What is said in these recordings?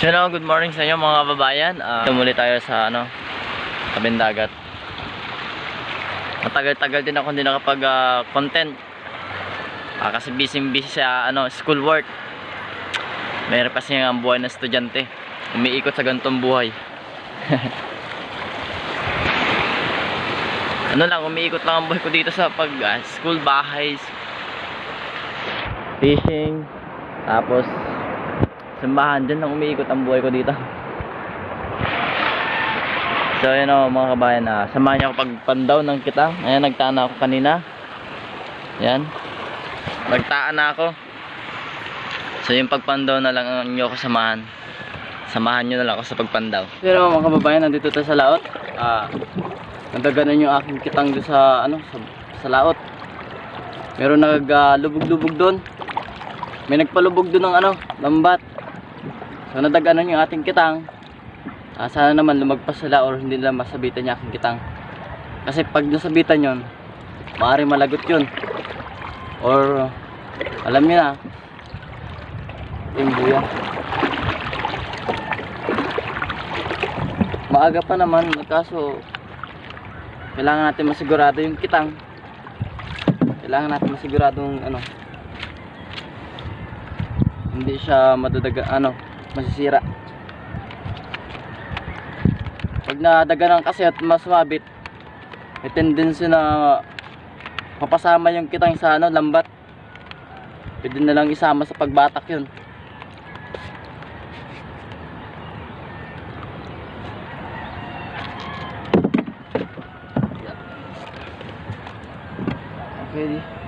So good morning sa inyo mga kababayan. Uh, tumuli tayo sa ano, tabing dagat. Matagal-tagal din ako hindi nakapag ah, content. Ah, kasi busy-busy sa ano, school work. Mayroon kasi ang buhay ng estudyante. Umiikot sa gantong buhay. ano lang, umiikot lang ang buhay ko dito sa pag ah, school, bahay, fishing, tapos simbahan dyan lang umiikot ang buhay ko dito. So yun o mga kabayan na samahan niyo ako pagpandaw ng kita. Ayan nagtaan na ako kanina. Yan nagtaan na ako. So yung pagpandaw na lang ang inyo ako samahan. Samahan nyo na lang ako sa pagpandaw. Pero mga kababayan nandito tayo sa laot. Ah nadaganan yung aking kitang doon sa ano sa, sa laot. Meron naglubog-lubog doon. May nagpalubog doon ng ano lambat So nadaganan yung ating kitang. Ah, sana naman lumagpas sila or hindi nila masabitan yung aking kitang. Kasi pag nasabitan yon, maaari malagot yun. Or alam niyo na, yung buya. Maaga pa naman, kaso kailangan natin masigurado yung kitang. Kailangan natin masiguradong ano, hindi siya madadaga ano masisira. Pag nadaganan kasi at mas mabit may tendency na mapasama yung kitang sa ano lambat. Pwede na lang isama sa pagbatak yun. Okay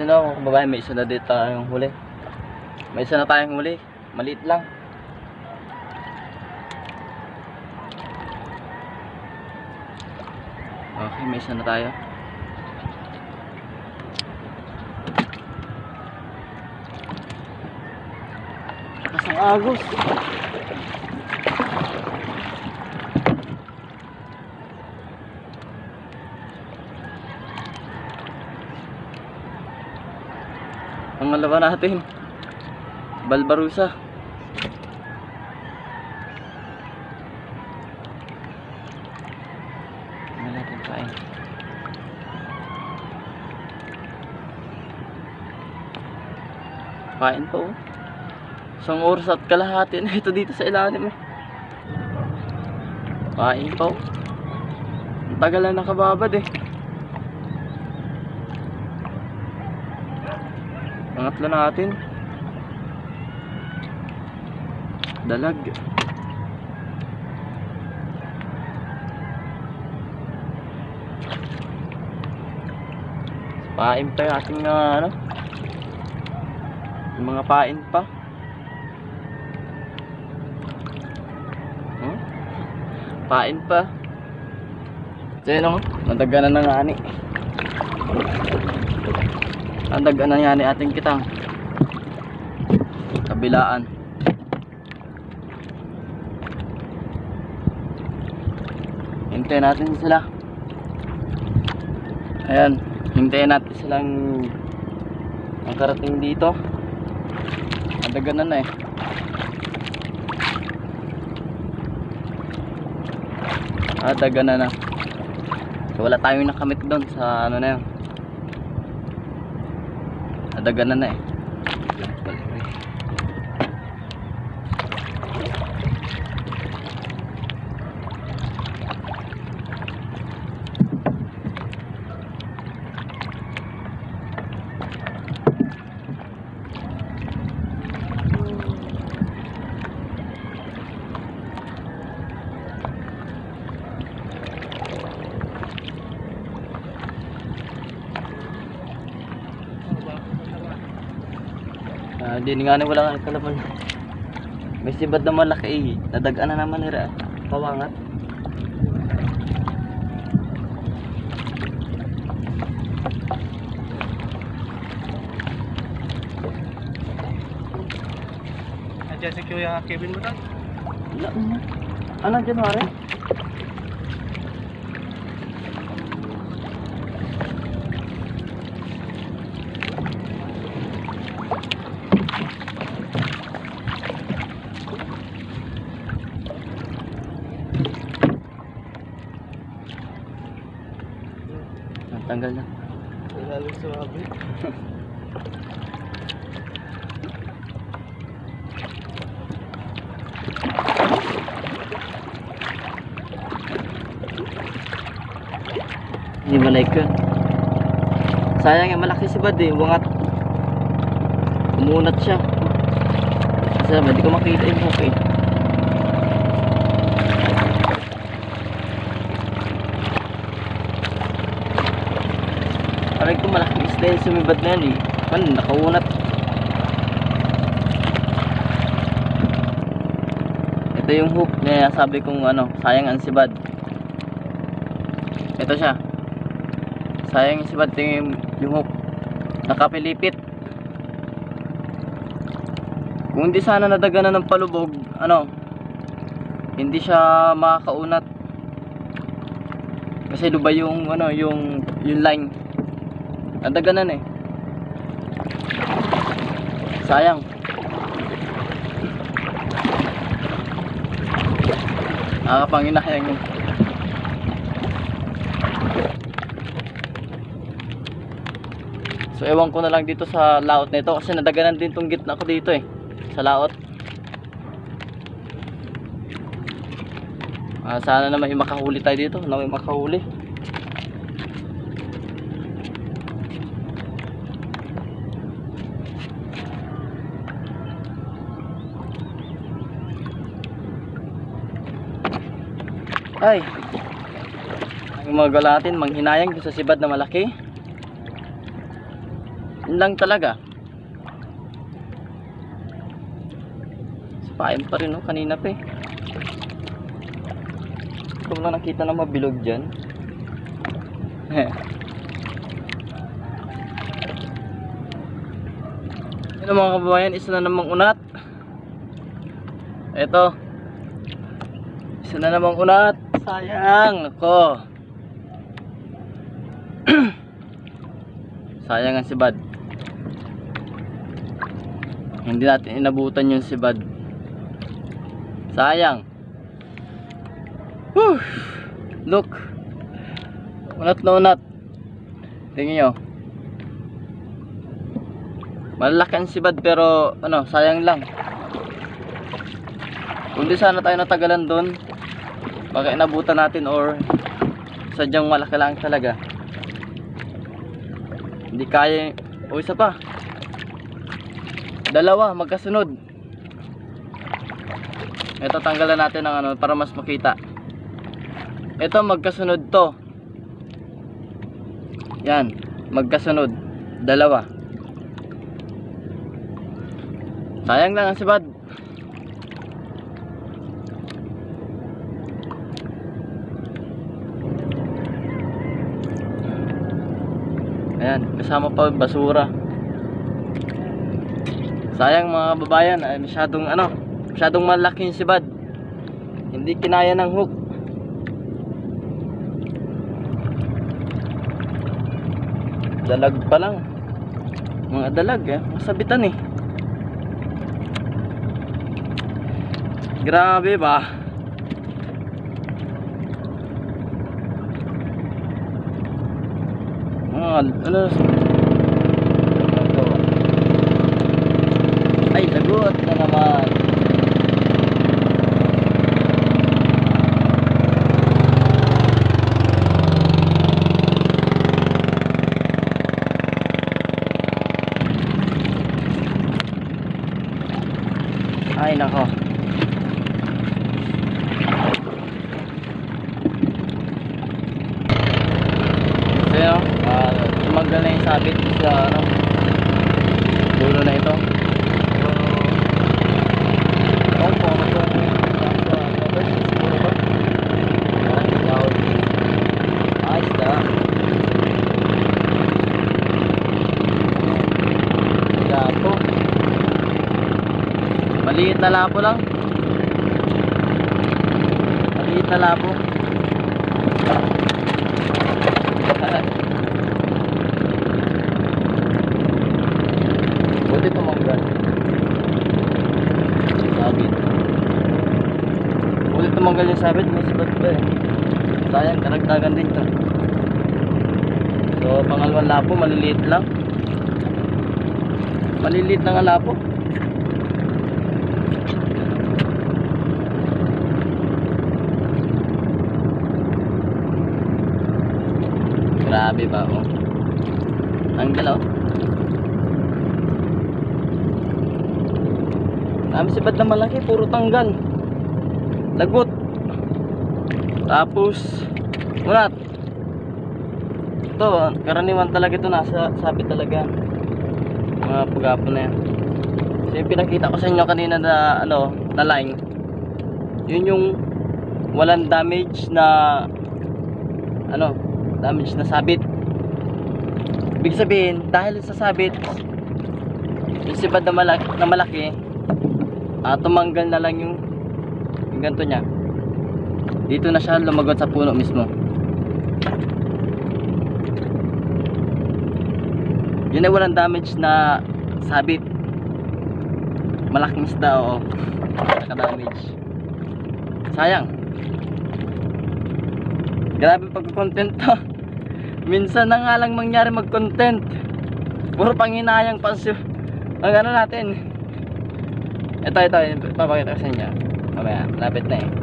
Ah, sino mga kababayan, may isa na dito tayong huli. May isa na tayong huli. Maliit lang. Okay, may isa na tayo. Lakas ang agos. Pangalawa natin. Balbarusa. Ano natin kain? Kain pa oh. Isang oras at kalahati na ito dito sa ilalim eh. Kain pa oh. Ang tagal na nakababad eh. Pangatlo natin. Dalag. Pain pa yung ating mga ano. Yung mga pain pa. Hmm? Pain pa. So yun o, nadaganan na nga ani. Ang dagan na yan ating kitang. Kabilaan. Hintayin natin sila. Ayan hintayin natin silang ang karating dito. Ang dagan na eh. Ah dagan na na. So wala tayong nakamit doon sa ano na yun Nadagan na na eh. hindi nga na wala nga kalaman. May sibad na malaki eh. Nadagaan na naman eh, nila pawangat. Nandiyan si Kuya Kevin mo na? Ano, January? Tanggal na. Ilalim sa wabi. Hindi ba like yun? Sayang yung malaki si Bad eh. Wangat. Umunat siya. Kasi hindi ko makita yung hook eh. Aray ko malaking isda yung sumibad na yan eh. Man, nakaunat. Ito yung hook na sabi kong ano, sayang ang sibad. Ito siya. Sayang yung sibad yung, yung hook. Nakapilipit. Kung hindi sana nadaganan ng palubog, ano, hindi siya makakaunat. Kasi luba yung ano, yung yung line. Nadaganan eh. Sayang. Nakakapanginayang yun. So ewan ko na lang dito sa laot nito kasi nadaganan din tong gitna ko dito eh. Sa laot. Ah, sana na may makahuli tayo dito, na may makahuli. Ay. Ang mga galatin, manghinayang sa sibad na malaki. Yun lang talaga. Sipain pa rin oh, kanina pa eh. Mo lang nakita na mabilog dyan. Ano mga kababayan, isa na namang unat. Ito. Isa na namang unat. Sayang ako. Sayang ang sibad. Hindi natin inabutan yung sibad. Sayang. Whew. Look. Unat na unat. Tingnan nyo. Malaki ang sibad pero ano, sayang lang. Kung di sana tayo natagalan doon, baka inabutan natin or sadyang malaki lang talaga. Hindi kaya, o isa pa. Dalawa, magkasunod. Ito tanggalan natin ng ano para mas makita. Ito magkasunod to. Yan, magkasunod. Dalawa. Sayang lang ang sibad. Ayan, kasama pa basura. Sayang mga babayan, ay masyadong ano, masyadong malaki yung sibad. Hindi kinaya ng hook. Dalag pa lang. Mga dalag eh, masabitan eh. Grabe ba? Mga ano Ay, lagot na naman. Ay, nako. So yun, uh, tumanggal na yung sabit sa ano, dulo na ito. Maliit na lapo lang. Maliit na lapo. Buti tumanggal. Sabit. Buti tumanggal yung sabit. Sibat pa eh. Sayang, karagdagan din to. So, pangalawang lapo, maliliit lang. Maliliit lang ang lapo. Grabe ba, oh. Ang galaw. Dami sibat na malaki, puro tanggal. Lagot. Tapos, munat. Ito, karaniwan talaga ito nasa sabi talaga. Mga pugapo na yan. So pinakita ko sa inyo kanina na ano, na line. Yun yung walang damage na ano, damage na sabit. Ibig sabihin, dahil sa sabit, yung sibad na malaki, na malaki ah, tumanggal na lang yung, yung ganito niya. Dito na siya lumagot sa puno mismo. Yun ay walang damage na sabit. Malaking isda, oo. Naka-damage. Sayang. Grabe pagka-content to. Minsan na nga lang mangyari mag-content. Puro panginayang pansi. Ang ano natin. Ito, ito. Papakita ko sa inyo. Mamaya, lapit na eh.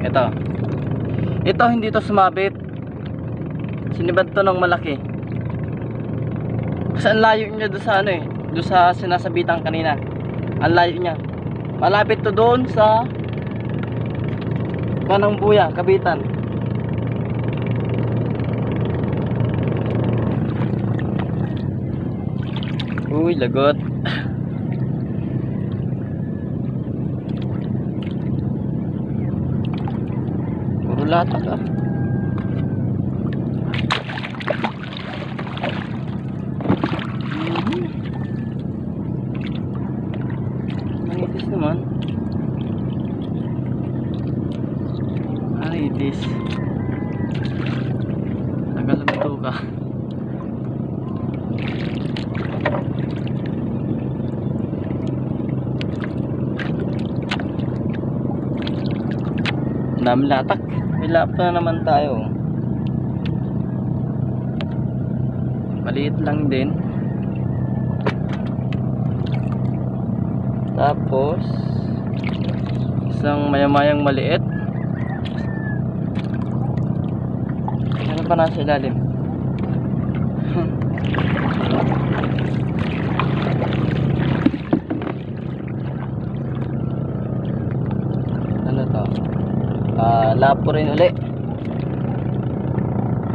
Ito. Ito, hindi to sumabit. Sinibad to ng malaki. Kasi ang layo niya doon sa ano eh. Doon sa sinasabitan kanina. Ang layo niya. Malapit to doon sa Kanang Buya, Kabitan. Uy, lagot. Latak ah. Mhm. Manitis naman. Manitis. Tagal lumito ka. Dami latak. May lap na naman tayo. Maliit lang din. Tapos isang mayamayang maliit. Ano pa nasa ilalim? ano to? Ah, lapo rin uli.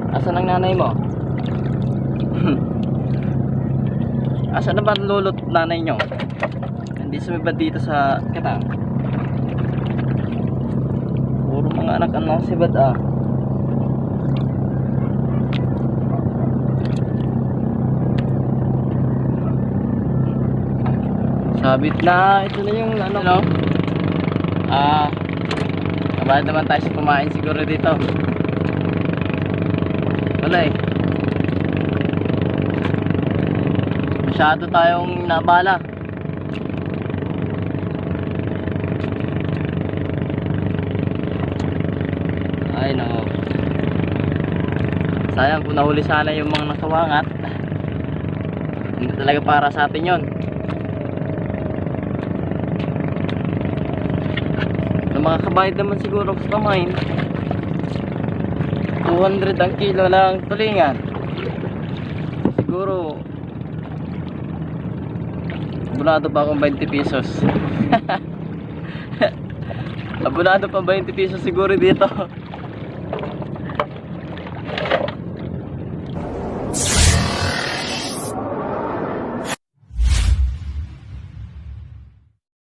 Asan ang nanay mo? Asan na ba ang lulot nanay nyo? Hindi sumibad dito sa katang. Puro mga anak ang nasibad ah. Sabit na. Ito na yung ano. no? Ah, kabahan naman tayo kumain siguro dito. Wala eh. Masyado tayong nabala. Ay nako. Sayang kung nahuli sana yung mga nakawangat. Hindi talaga para sa atin yon. Mga kabayad naman siguro sa kamay. 200 ang kilo ng tulingan. Siguro Abunado pa akong 20 pesos. Abunado pa 20 pesos siguro dito.